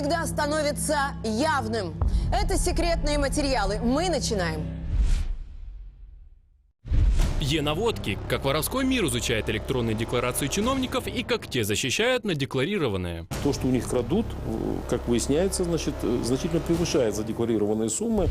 всегда становится явным. Это секретные материалы. Мы начинаем. Е-наводки. Как воровской мир изучает электронные декларации чиновников и как те защищают на декларированное. То, что у них крадут, э, как выясняется, значит, э, значительно превышает задекларированные суммы.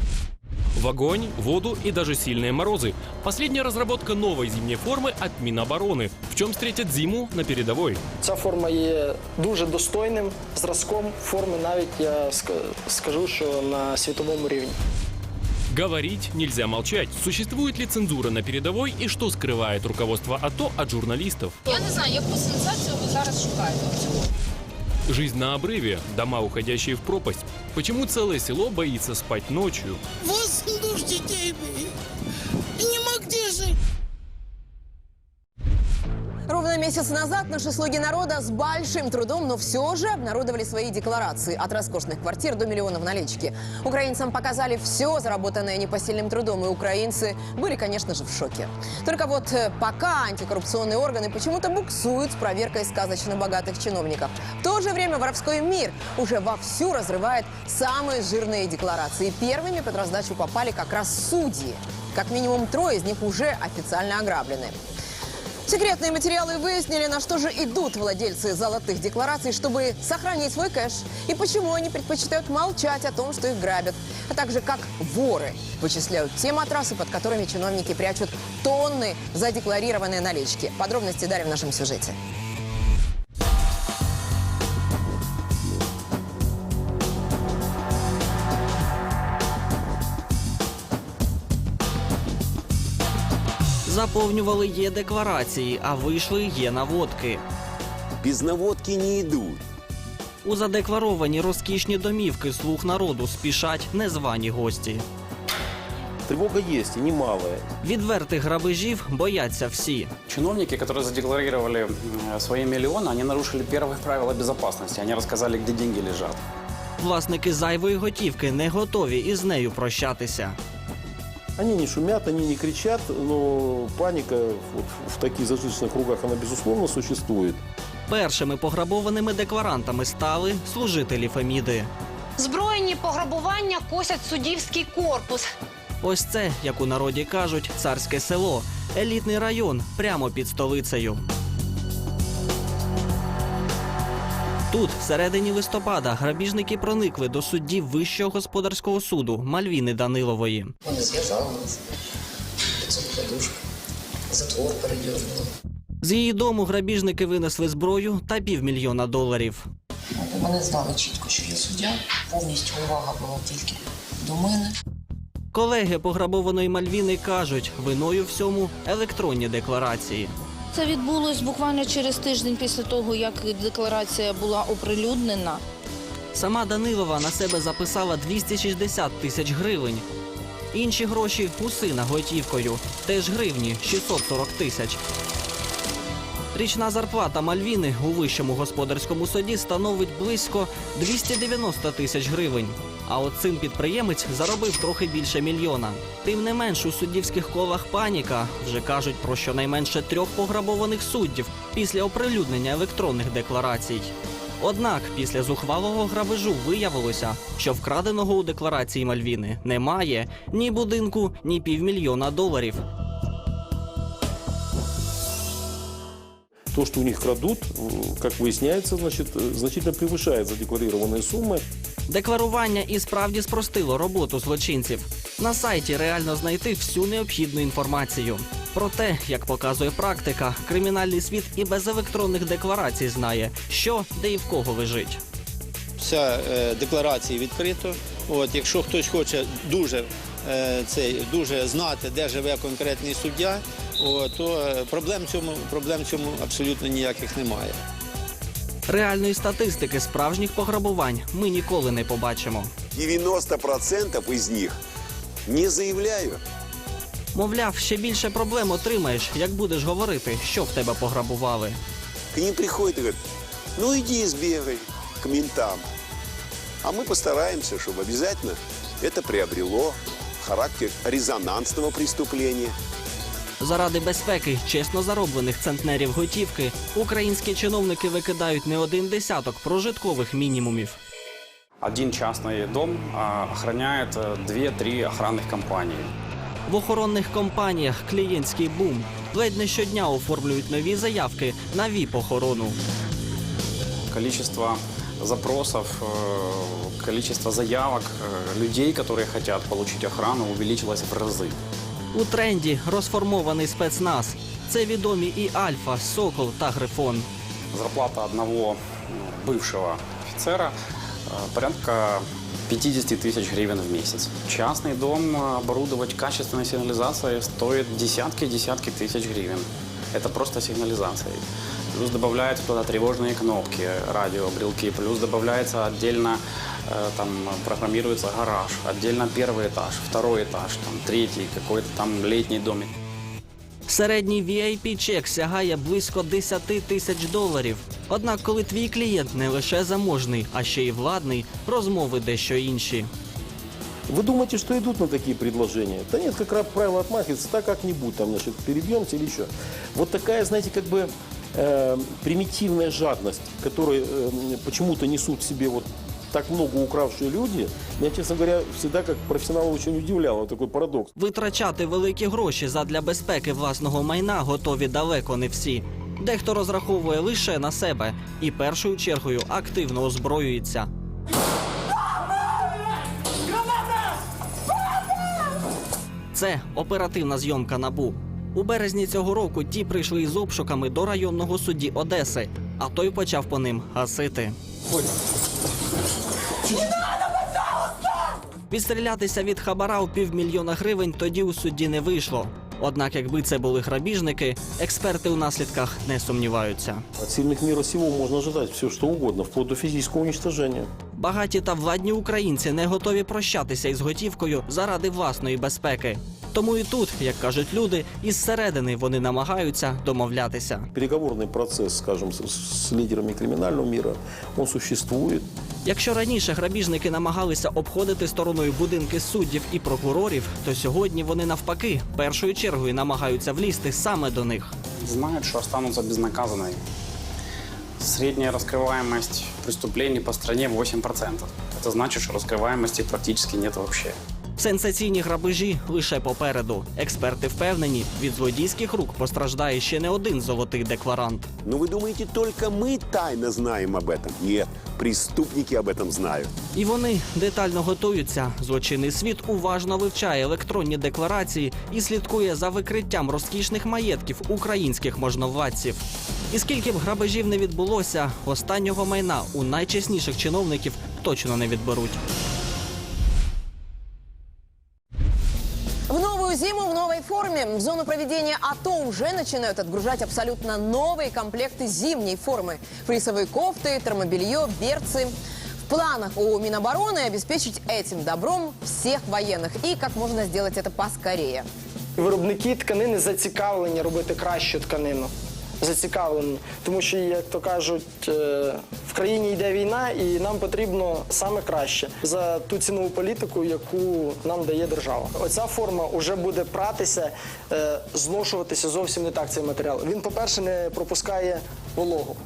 В огонь, воду и даже сильные морозы. Последняя разработка новой зимней формы от Минобороны. В чем встретят зиму на передовой. Ця форма є дуже достойним зразком форми, навіть я ска- скажу, що на світовому рівні. Говорить нельзя молчать. Существует ли цензура на передовой и что скрывает руководство АТО от журналистов? Я не знаю, яку сенсацію ви зараз шукаєте. Жизнь на обрыве, дома, уходящие в пропасть. Почему целое село боится спать ночью? Восемь месяц назад наши слуги народа с большим трудом, но все же обнародовали свои декларации от роскошных квартир до миллионов налички. Украинцам показали все заработанное непосильным трудом, и украинцы были, конечно же, в шоке. Только вот э, пока антикоррупционные органы почему-то буксуют с проверкой сказочно богатых чиновников. В то же время воровской мир уже вовсю разрывает самые жирные декларации. Первыми под раздачу попали как раз судьи. Как минимум трое из них уже официально ограблены. Секретные материалы выяснили, на что же идут владельцы золотых деклараций, чтобы сохранить свой кэш. И почему они предпочитают молчать о том, что их грабят. А также как воры вычисляют те матрасы, под которыми чиновники прячут тонны задекларированной налички. Подробности далее в нашем сюжете. Заповнювали є декларації, а вийшли є наводки. Без наводки не идут. У задекларовані розкішні домівки слуг народу спішать незвані гості. Тревога есть, и немалая. Відвертих грабежів бояться всі. Чиновники, которые задекларировали м, свои миллионы, они нарушили первые правила безопасности. Они рассказали, где деньги лежат. Власники зайвої готівки не готові із нею прощатися. Они не шумят, они не кричат, но паника вот в таких зажиточных кругах, она, безусловно, существует. Першими пограбованими декларантами стали служителі Феміди. Збройні пограбування косять суддівський корпус. Ось це, як у народі кажуть, царське село, елітний район прямо під столицею. Тут, всередині листопада, грабіжники проникли до суддів Вищого господарського суду Мальвіни Данилової. Вони зв'язали нас, подушку, затвор передернули. З її дому грабіжники винесли зброю та півмільйона доларів. Вони знали чітко, що я суддя, повністю увага була тільки до мене. Колеги пограбованої Мальвіни кажуть, виною всьому електронні декларації. Це відбулось буквально через тиждень після того, як декларація була оприлюднена. Сама Данилова на себе записала 260 тисяч гривень. Інші гроші у сина готівкою, теж гривні 640 тисяч. Річна зарплата Мальвіни у вищому господарському суді становить близько 290 тисяч гривень. А от цим підприємець заробив трохи більше мільйона. Тим не менш, у суддівських колах паніка вже кажуть про щонайменше трьох пограбованих суддів після оприлюднення електронних декларацій. Однак після зухвалого грабежу виявилося, що вкраденого у декларації Мальвіни немає ні будинку, ні півмільйона доларів. То, что у них крадут, м, как выясняется, значит, э, значительно превышает задекларированные суммы. Декларування і справді спростило роботу злочинців. На сайті реально знайти всю необхідну інформацію. Проте, як показує практика, кримінальний світ і без електронних декларацій знає, що де і в кого лежить. вся е, декларація відкрито. От, якщо хтось хоче дуже, е, цей, дуже знати, де живе конкретний суддя, от, то е, проблем цьому, проблем цьому абсолютно ніяких немає. Реальної статистики справжніх пограбувань ми ніколи не побачимо. 90% из них не заявляю. Мовляв, ще більше проблем отримаєш, як будеш говорити, що в тебе пограбували. К ним приходят и говорят, ну иди сбегай к ментам. А мы постараемся, чтобы обязательно это приобрело характер резонансного преступления. Заради безпеки чесно зароблених центнерів готівки українські чиновники викидають не один десяток прожиткових мінімумів. Один частный дом а, охраняет э, 2-3 охранных компании. В охоронних компаніях клієнтський бум. Ледь не щодня оформлюють нові заявки на ВІП-охорону. Количество запросов, э, количество заявок э, людей, которые хотят получить охрану, увеличилось в разы. У тренді розформований спецназ. Це відомі і Альфа, Сокол та Грифон. Зарплата одного ну, бывшего офицера э, порядка 50 тысяч гривен в месяц. Частный дом э, оборудовать качественной сигнализацией стоит десятки-десятки тысяч гривен. Это просто сигнализацией. Плюс добавляются туда тревожные кнопки, радиобрелки, плюс добавляется отдельно, э, там программируется гараж, отдельно первый этаж, второй этаж, там третий, какой-то там летний домик. Середній VIP чек сягає близько 10 тисяч доларів. Однак, коли твій клієнт не лише заможний, а ще й владний, розмови дещо інші. Вы думаете, что идут на такие предложения? Да нет, как правило, отмахиваются, так как-нибудь, там, значит, перебьемся или еще. Вот такая, знаете, как бы э, примитивная жадность, которую э, почему-то несут в себе вот так много укравшие люди, меня, честно говоря, всегда как профессионала очень удивляло, такой парадокс. Витрачати великі гроші задля безпеки власного майна готові далеко не всі. Дехто розраховує лише на себе і першою чергою активно озброюється. Це оперативна зйомка набу. У березні цього року ті прийшли із обшуками до районного судді Одеси, а той почав по ним гасити. Відстрілятися від хабара у півмільйона гривень тоді у судді не вийшло. Однак, якби це були грабіжники, експерти у наслідках не сумніваються. От сильних мір сего можна ожидати все, що угодно, вплоть до фізичного уничтоження. Багаті та владні українці не готові прощатися із готівкою заради власної безпеки. Тому і тут, як кажуть люди, із середини вони намагаються домовлятися. Переговорный процесс, скажем, с, с лидерами криминального мира, он существует. Якщо раніше грабіжники намагалися обходити стороною будинки суддів і прокурорів, то сьогодні вони навпаки першою чергою намагаються влізти саме до них. Знают, что останутся безнаказанными. Средняя раскрываемость преступлений по стране 8%. Это значит, что раскрываемости практически нет вообще. Сенсаційні грабежі лише попереду. Експерти впевнені, від злодійських рук постраждає ще не один золотий декларант. Но вы думаете, только мы тайно знаем об этом? Нет, преступники об этом знают. І вони детально готуються. Злочинний світ уважно вивчає електронні декларації і слідкує за викриттям розкішних маєтків українських можновладців. І скільки б грабежів не відбулося, останнього майна у найчесніших чиновників точно не відберуть. Форме в зону проведения АТО уже начинают отгружать абсолютно новые комплекты зимней формы. Флисовые кофты, термобелье, берцы. В планах у Минобороны обеспечить этим добром всех военных. И как можно сделать это поскорее. Виробники тканини зацікавлені робити кращу тканину. Зацікавлені, тому що, як то кажуть, е, в країні йде війна, і нам потрібно саме краще за ту цінову політику, яку нам дає держава. Оця форма вже буде пратися, е, зношуватися зовсім не так цей матеріал. Він, по-перше, не пропускає вологу.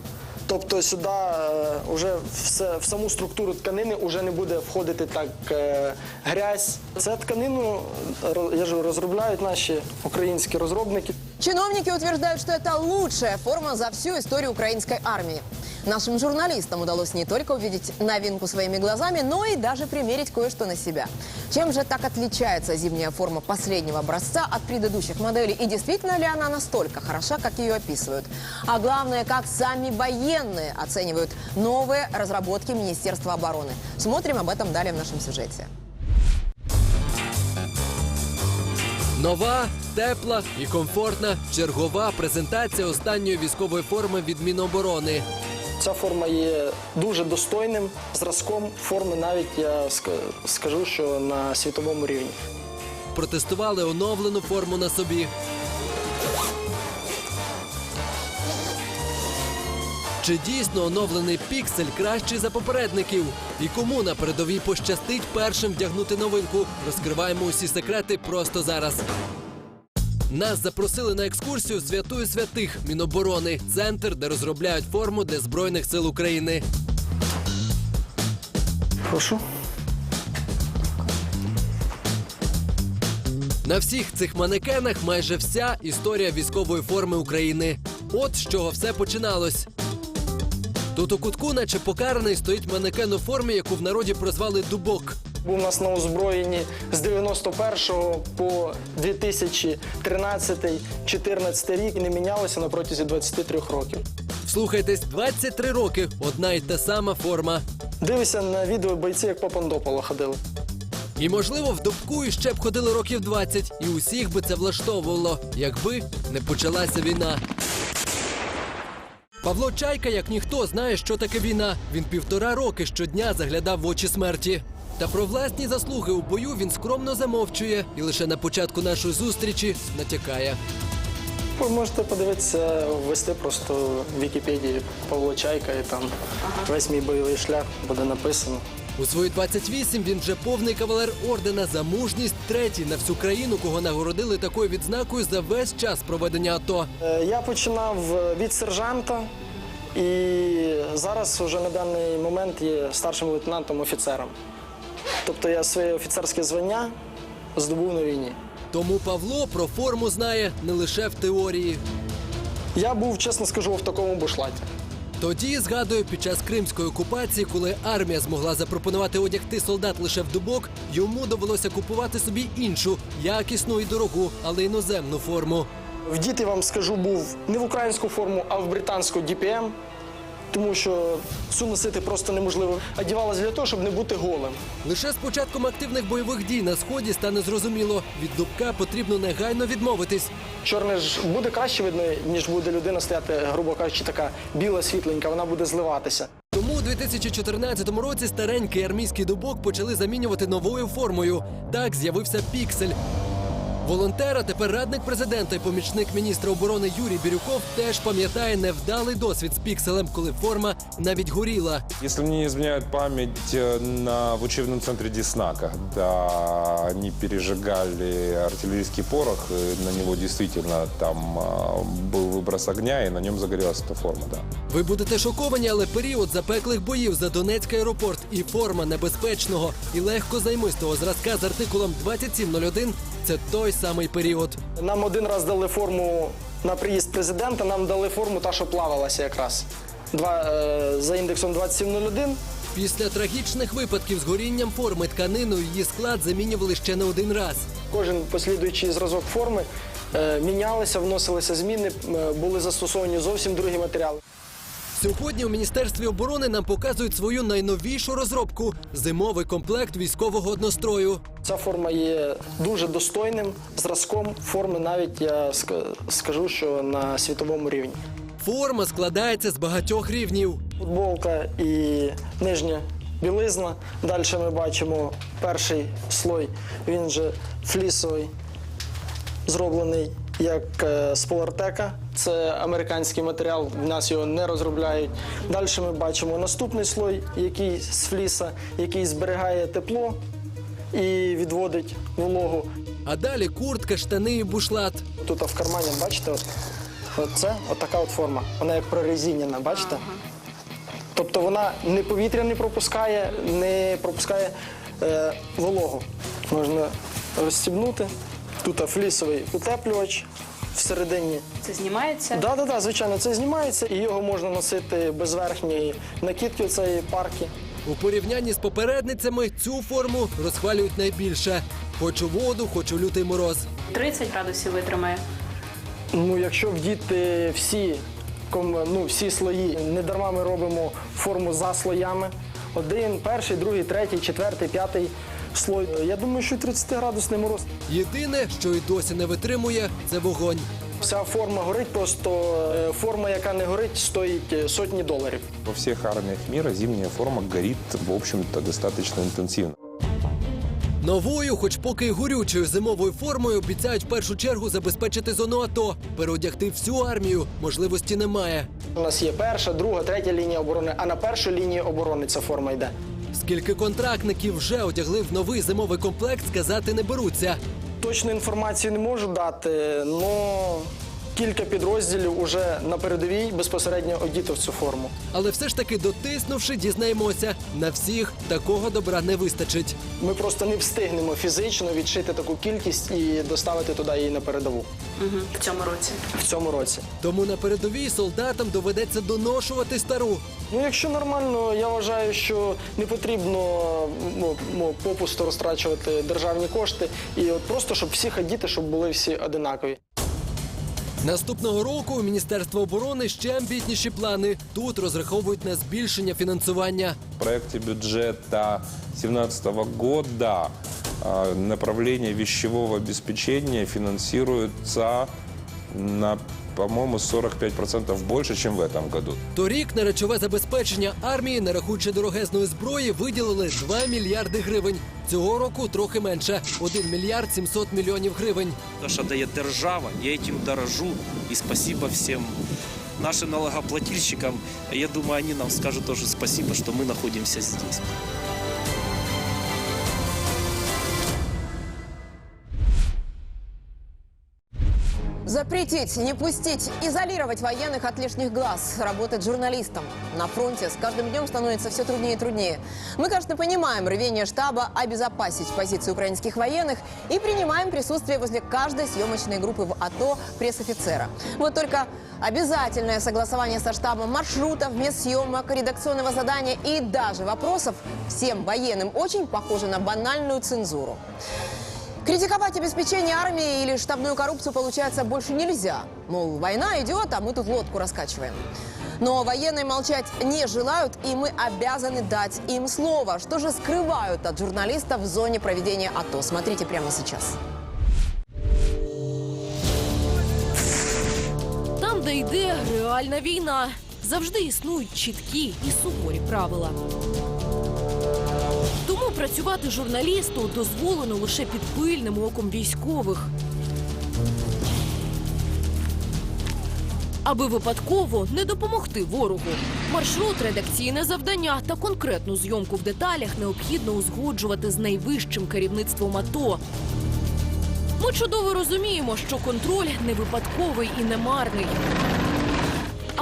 Тобто сюди е, вже все, в саму структуру тканини вже не буде входити так е, грязь. Це тканину е, розробляють наші українські розробники. Чиновники утверждают, что это лучшая форма за всю историю украинской армии. Нашим журналистам удалось не только увидеть новинку своими глазами, но и даже примерить кое-что на себя. Чем же так отличается зимняя форма последнего образца от предыдущих моделей? И действительно ли она настолько хороша, как ее описывают? А главное, как сами военные оценивают новые разработки Министерства обороны? Смотрим об этом далее в нашем сюжете. Нова, тепла і комфортна чергова презентація останньої військової форми від Міноборони. Ця форма є дуже достойним зразком форми, навіть я скажу, що на світовому рівні. Протестували оновлену форму на собі. Чи дійсно оновлений піксель кращий за попередників? І кому на передовій пощастить першим вдягнути новинку? Розкриваємо усі секрети просто зараз. Нас запросили на екскурсію святую святих Міноборони, центр, де розробляють форму для збройних сил України. Прошу. На всіх цих манекенах майже вся історія військової форми України. От з чого все починалось. Тут у кутку, наче покараний, стоїть манекен у формі, яку в народі прозвали дубок. Був у нас на озброєнні з 91 по 2013-14 рік і не мінялося на протязі 23 років. Слухайтесь, 23 роки, одна й та сама форма. Дивися на відео бойці, як по Пандополу ходили. І можливо, в дубку іще б ходили років 20, і усіх би це влаштовувало, якби не почалася війна. Павло Чайка, як ніхто, знає, що таке війна. Він півтора роки щодня заглядав в очі смерті. Та про власні заслуги у бою він скромно замовчує і лише на початку нашої зустрічі натякає. Ви можете подивитися, ввести просто в Вікіпедії Павло Чайка і там весь мій бойовий шлях буде написано. У свої 28 він вже повний кавалер ордена за мужність, третій на всю країну, кого нагородили такою відзнакою за весь час проведення АТО. Е, Я починав е, від сержанта і зараз вже на даний момент є старшим лейтенантом офіцером. Тобто я своє офіцерське звання здобув на війні. Тому Павло про форму знає не лише в теорії. Я був, чесно скажу, в такому бушлаті. Тоді згадую, під час кримської окупації, коли армія змогла запропонувати одягти солдат лише в дубок, йому довелося купувати собі іншу, якісну і дорогу, але іноземну форму. В діти вам скажу, був не в українську форму, а в британську DPM, тому що цю носити просто неможливо. Одівалась для того, щоб не бути голим. Лише з початком активних бойових дій на сході стане зрозуміло, від дубка потрібно негайно відмовитись. Чорне ж буде краще видно, ніж буде людина стояти, грубо кажучи, така біла, світленька, вона буде зливатися. Тому у 2014 році старенький армійський дубок почали замінювати новою формою. Так з'явився піксель. Волонтер, а тепер радник президента і помічник міністра оборони Юрій Бірюков теж пам'ятає невдалий досвід з пікселем, коли форма навіть горіла. Если мне не изменяет память, э, на, в учебном центре Десна, когда они пережигали артиллерийский порох, и на него действительно там а, был выброс огня, и на нем загорелась эта форма, да. Ви будете шоковані, але період запеклих боїв за Донецький аеропорт і форма небезпечного і легко займистого зразка з артикулом 2701 – це той самий період. Нам один раз дали форму на приїзд президента, нам дали форму та, що плавалася якраз. Два, е, за індексом 2701. Після трагічних випадків з горінням форми тканину її склад замінювали ще не один раз. Кожен послідуючий зразок форми е, мінялися, вносилися зміни, е, були застосовані зовсім другі матеріали. Сьогодні у міністерстві оборони нам показують свою найновішу розробку зимовий комплект військового однострою. Ця форма є дуже достойним зразком форми, навіть я скажу, що на світовому рівні. Форма складається з багатьох рівнів. Футболка і нижня білизна. Далі ми бачимо перший слой, він же флісовий, зроблений як е, з полартека. Це американський матеріал, в нас його не розробляють. Далі ми бачимо наступний слой, який з фліса, який зберігає тепло і відводить вологу. А далі куртка, штани і бушлат. Тут в кармані, бачите, от, от це от така от форма. Вона як прорезинена, бачите? Тобто вона не повітря не пропускає, не пропускає е, вологу. Можна розстібнути. Тут флісовий утеплювач всередині. Це знімається? Так, так, так, звичайно, це знімається і його можна носити без верхньої накидки цієї парки. У порівнянні з попередницями цю форму розхвалюють найбільше. Хоч у воду, хоч у лютий мороз. 30 градусів витримає. Ну, якщо вдіти всі, ком- ну, всі слої, не дарма ми робимо форму за слоями. Один, перший, другий, третій, четвертий, п'ятий слой. Я думаю, що 30-градусний мороз. Єдине, що й досі не витримує, це вогонь. Вся форма горить, просто е, форма, яка не горить, стоїть е, сотні доларів. Во всех армиях мира зимняя форма горит, в общем-то, достаточно интенсивно. Новою, хоч поки й горючою зимовою формою, обіцяють в першу чергу забезпечити зону АТО. Переодягти всю армію можливості немає. У нас є перша, друга, третя лінія оборони, а на першу лінію оборони ця форма йде. Скільки контрактників вже одягли в новий зимовий комплект, сказати не беруться. Точної інформації не можу дати, але кілька підрозділів уже на передовій безпосередньо одіти в цю форму. Але все ж таки, дотиснувши, дізнаємося, на всіх такого добра не вистачить. Ми просто не встигнемо фізично відшити таку кількість і доставити туди її на передову Угу. В цьому році. в цьому році. Тому на передовій солдатам доведеться доношувати стару. Ну, якщо нормально, я вважаю, що не потрібно ну, ну, попусту розтрачувати державні кошти і от просто щоб всі ходіти, щоб були всі одинакові. Наступного року у Міністерства оборони ще амбітніші плани. Тут розраховують на збільшення фінансування. В проекте бюджета 2017 года направлення віщового обеспечення фінансується на, по-моему, 45% больше, чем в этом году. Торік на речове забезпечення армії, не рахуючи дорогезної зброї, виділили 2 мільярди гривень. Цього року трохи менше 1 мільярд 700 мільйонів гривень. То, что дает держава, я этим дорожу. И спасибо всем нашим налогоплательщикам. Я думаю, они нам скажут тоже спасибо, что мы находимся здесь. Запретить, не пустить, изолировать военных от лишних глаз, работать журналистом. На фронте с каждым днем становится все труднее и труднее. Мы, конечно, понимаем рвение штаба обезопасить позиции украинских военных и принимаем присутствие возле каждой съемочной группы в АТО пресс-офицера. Вот только обязательное согласование со штабом маршрутов, мест съемок, редакционного задания и даже вопросов всем военным очень похоже на банальную цензуру. Критиковать обеспечение армии или штабную коррупцию получается больше нельзя. Мол, война идет, а мы тут лодку раскачиваем. Но военные молчать не желают, и мы обязаны дать им слово. Что же скрывают от журналистов в зоне проведения АТО? Смотрите прямо сейчас. Там, де йде реальна війна, завжди існують чіткі і суворі правила. Працювати журналісту дозволено лише під пильним оком військових. Аби випадково не допомогти ворогу. Маршрут, редакційне завдання та конкретну зйомку в деталях необхідно узгоджувати з найвищим керівництвом АТО. Ми чудово розуміємо, що контроль не випадковий і не марний.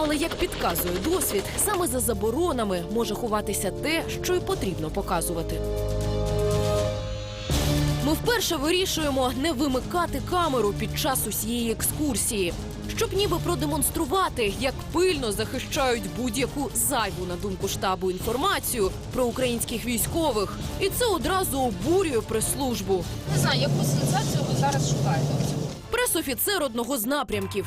Але як підказує досвід, саме за заборонами може ховатися те, що й потрібно показувати. Ми вперше вирішуємо не вимикати камеру під час усієї екскурсії, щоб ніби продемонструвати, як пильно захищають будь-яку зайву на думку штабу інформацію про українських військових, і це одразу обурює прес-службу. Не знаю, яку сенсацію ви зараз шукаєте. Пресофіцер одного з напрямків.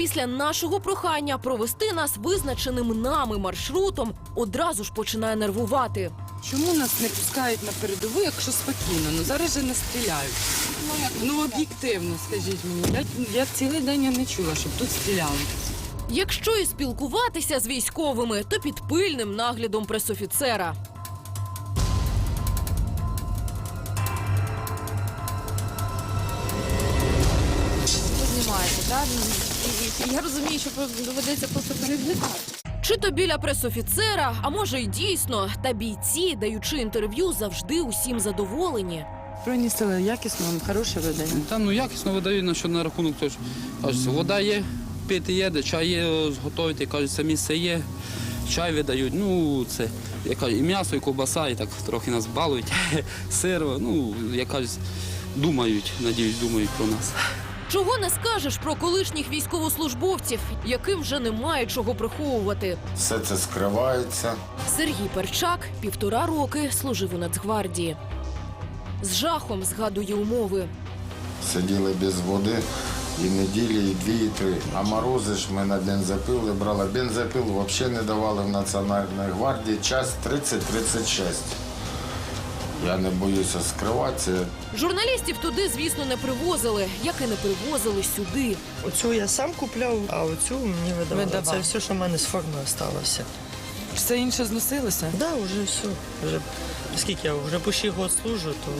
Після нашого прохання провести нас визначеним нами маршрутом одразу ж починає нервувати. Чому нас не пускають на передову, якщо спокійно? Ну зараз же не стріляють. Ну об'єктивно, скажіть мені. Я, я цілий день я не чула, щоб тут стріляли. Якщо і спілкуватися з військовими, то під пильним наглядом пресофіцера. Ви так? Я розумію, що доведеться просто переглядати. Чи то біля пресофіцера, а може й дійсно, та бійці, даючи інтерв'ю, завжди усім задоволені. Сили якісно, хороше видання. Та ну якісно видають на що на рахунок тож. Кажуть, вода є, пити є, де чай є, зготовити, кажуть, це місце є, чай видають. Ну, це я кажу, і м'ясо, і ковбаса, і так трохи нас балують. Сир, ну, я кажу, думають, надіюсь, думають про нас. Чого не скажеш про колишніх військовослужбовців, яким вже немає чого приховувати. Все це скривається. Сергій Перчак півтора роки служив у Нацгвардії. З жахом згадує умови. Сиділи без води і неділі, і дві, і три. А морози ж ми на бензопили брали. Бензопил взагалі не давали в Національній гвардії. Час 30-36. Я не боюся скриватися. Журналістів туди, звісно, не привозили, як і не привозили сюди. Оцю я сам купляв, а оцю мені видавали. Видавали. Це все, що в мене з форми залишилося. Все інше зносилося? Так, да, вже все. Вже, скільки я вже почти год служу, то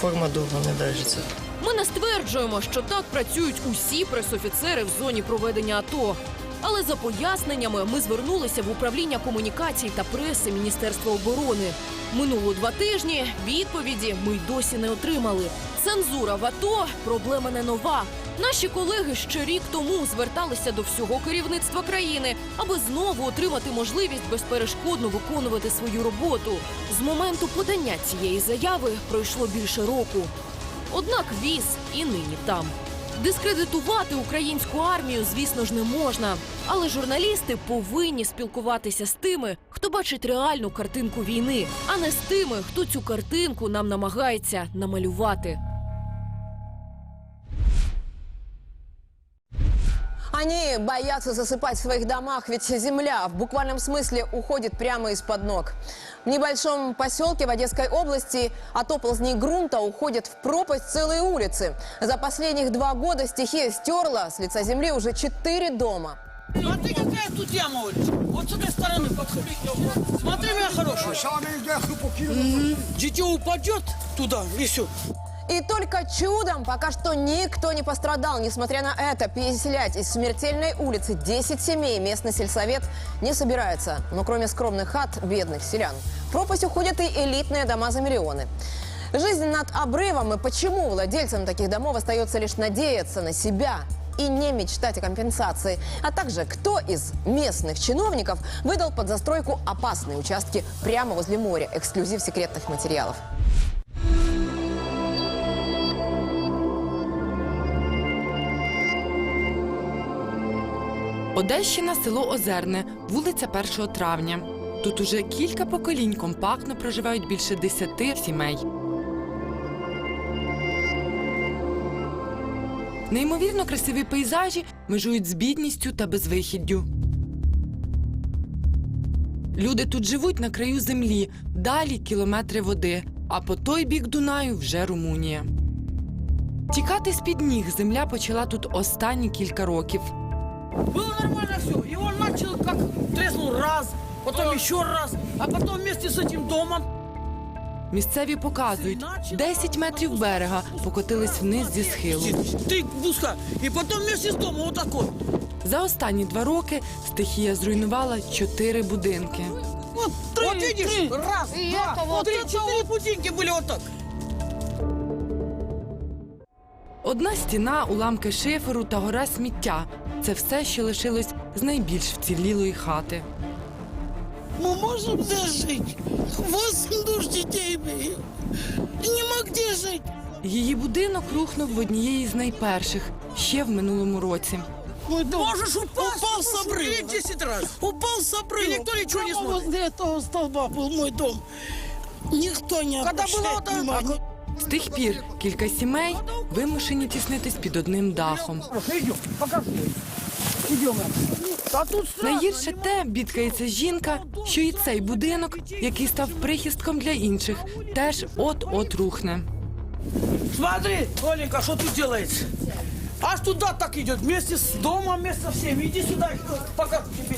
форма довго не держиться. Ми не стверджуємо, що так працюють усі пресофіцери в зоні проведення АТО. Але за поясненнями ми звернулися в управління комунікацій та преси Міністерства оборони. Минуло два тижні. Відповіді ми й досі не отримали. Цензура в АТО проблема не нова. Наші колеги ще рік тому зверталися до всього керівництва країни, аби знову отримати можливість безперешкодно виконувати свою роботу. З моменту подання цієї заяви пройшло більше року. Однак віз і нині там. Дискредитувати українську армію, звісно ж, не можна. Але журналісти повинні спілкуватися з тими, хто бачить реальну картинку війни, а не з тими, хто цю картинку нам намагається намалювати. Они боятся засыпать в своих домах, ведь земля в буквальном смысле уходит прямо из-под ног. В небольшом поселке в Одесской области от оползней грунта уходят в пропасть целые улицы. За последних два года стихия стерла с лица земли уже четыре дома. Смотри, какая тут яма, Олечка. Вот с этой стороны подходи. Смотри, моя хорошая. Мгм. Дитё упадет туда и все. И только чудом пока что никто не пострадал. Несмотря на это, переселять из смертельной улицы 10 семей местный сельсовет не собирается. Но кроме скромных хат бедных селян, в пропасть уходят и элитные дома за миллионы. Жизнь над обрывом и почему владельцам таких домов остается лишь надеяться на себя и не мечтать о компенсации, а также кто из местных чиновников выдал под застройку опасные участки прямо возле моря, эксклюзив секретных материалов. Одещина, село Озерне, вулиця 1 травня. Тут уже кілька поколінь компактно проживають більше десяти сімей. Неймовірно красиві пейзажі межують з бідністю та безвихіддю. Люди тут живуть на краю землі, далі кілометри води, а по той бік Дунаю вже Румунія. Тікати з-під ніг земля почала тут останні кілька років. Было нормально все. И он начал как треснул раз, потом еще раз, а потом вместе с этим домом. Місцеві показують, 10 метрів берега покотились вниз зі схилу. Ты гуска. И потом вместе с домом вот так вот. За останні два роки стихія зруйнувала чотири будинки. Вот, три, вот видишь, раз, два, вот три, четыре путинки были вот так. Одна стіна, уламки шиферу та гора сміття це все, що лишилось з найбільш вцілілої хати. Мы можем здесь жить. Восемь душ детей имею. И нема где жить. Її будинок рухнув в однієї з найперших ще в минулому році. Мой дом. Можешь упасть, упал с обрыва. 10 раз. Упал с обрыва. И никто ничего не смотрит. возле этого столба был мой дом. Никто не Когда было внимания. З тих пір кілька сімей вимушені тіснитись під одним дахом. Найгірше те, бідкається жінка, що і цей будинок, який став прихистком для інших, теж от-от рухне. Смотри, Оленька, что тут делается. Аж туда так идет, вместе с домом, вместе со всеми. Иди сюда, пока тебе.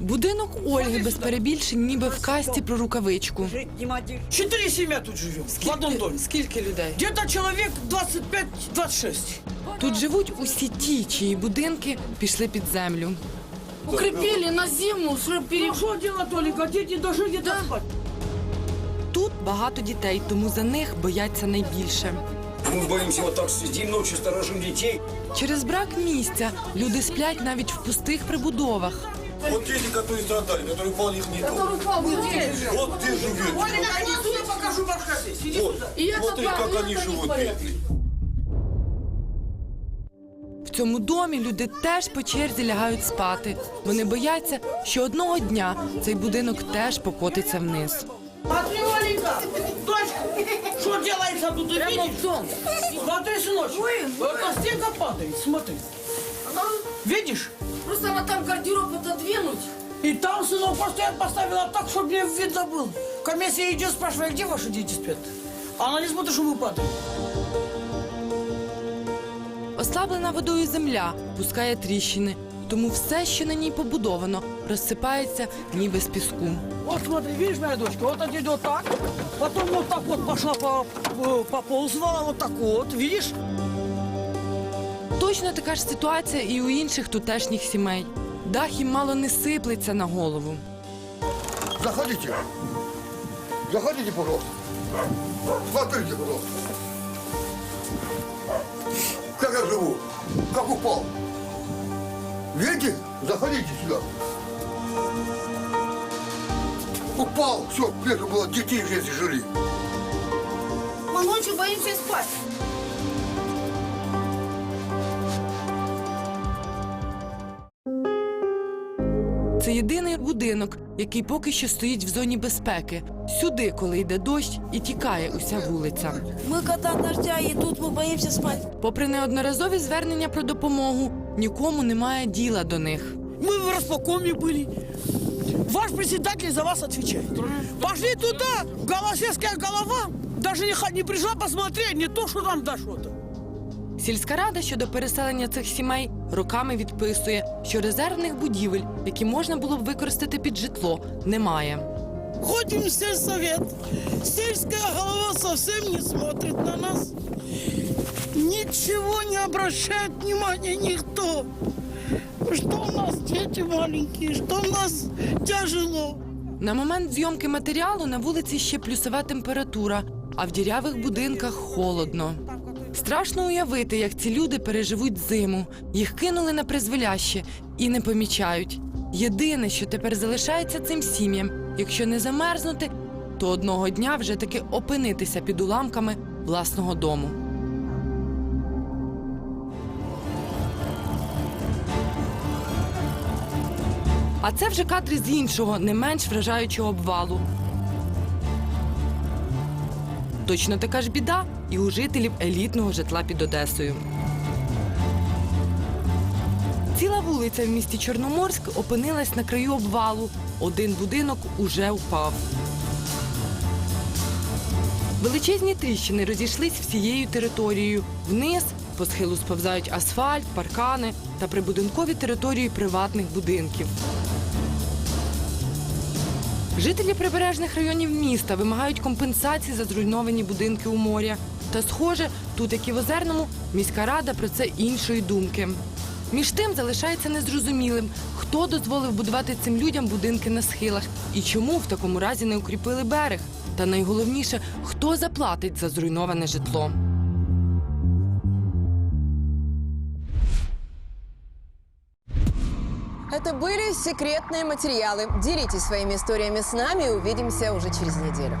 Будинок Ольги без перебільшень, ніби в касті про рукавичку. Четыре семья тут живем. в одном доме. Скільки людей? Где-то человек 25-26. Тут живуть усі ті, чиї будинки пішли під землю. Укрепили на зиму, чтобы пере... Ну что делать, Оленька, дети даже где-то спать. Тут багато дітей, тому за них бояться найбільше. Мы боимся вот так сидим ночью, сторожим детей. Через брак місця люди сплять навіть в пустих прибудовах. Вот дети, которые страдали, которые упал их не дом. Вот где живет. Оленька, иди сюда, покажу бабушка здесь. Иди Вот, сюда. смотри, как они живут, бедные. В цьому домі люди теж по черзі лягають спати. Вони бояться, що одного дня цей будинок теж покотиться вниз. Смотри, Оленька, дочка, что делается тут, ты видишь? Смотри, сыночек, это стенка падает, смотри. Видишь? Просто она там гардероб отодвинуть. И там, сынок, просто я поставила так, чтобы мне видно было. Комиссия идет, спрашивает, где ваши дети спят? А Она не смотрит, что вы падаете. Ослаблена водою земля пускає тріщини, тому все, що на ній побудовано, розсипається ніби з піску. Вот смотри, видишь, моя дочка, вот это идет так, потом вот так вот пошла, по, э, поползла, вот так вот, видишь? Точно така ж ситуація і у інших тутешніх сімей. Дах їм мало не сиплеться на голову. Заходите. Заходите, пожалуйста. Смотрите, пожалуйста. Как я живу. Как упал. Видите? Заходите сюда. Упал, все, нету было, детей здесь жили. Мы ночью боимся спать. єдиний будинок, який поки що стоїть в зоні безпеки. Сюди, коли йде дощ, і тікає уся вулиця. Мы кота дождя, и тут мы боимся спать. Попри неодноразові звернення про допомогу, нікому немає діла до них. Мы в располкоме были. Ваш председатель за вас отвечает. Пошли туда, Голосевская голова. Даже не, ха- не пришла посмотреть, не то, что там да что-то. Сільська рада щодо переселення цих сімей роками відписує, що резервних будівель, які можна було б використати під житло, немає. Ходим в сельсовет. Сельская голова совсем не смотрит на нас. Ничего не обращает внимания никто. Что у нас дети маленькие, что у нас тяжело. На момент зйомки матеріалу на вулиці ще плюсова температура, а в дірявих будинках холодно. Страшно уявити, як ці люди переживуть зиму. Їх кинули на призволяще і не помічають. Єдине, що тепер залишається цим сім'ям, якщо не замерзнути, то одного дня вже таки опинитися під уламками власного дому. А це вже кадри з іншого, не менш вражаючого обвалу. Точно така ж біда і у жителів елітного житла під Одесою. Ціла вулиця в місті Чорноморськ опинилась на краю обвалу. Один будинок уже впав. Величезні тріщини розійшлись всією територією. Вниз по схилу сповзають асфальт, паркани та прибудинкові території приватних будинків. Жителі прибережних районів міста вимагають компенсації за зруйновані будинки у моря. Та, схоже, тут, як і в Озерному, міська рада про це іншої думки. Між тим залишається незрозумілим, хто дозволив будувати цим людям будинки на схилах і чому в такому разі не укріпили берег. Та найголовніше, хто заплатить за зруйноване житло. Это были секретные материалы. Делитесь своими историями с нами. Увидимся уже через неделю.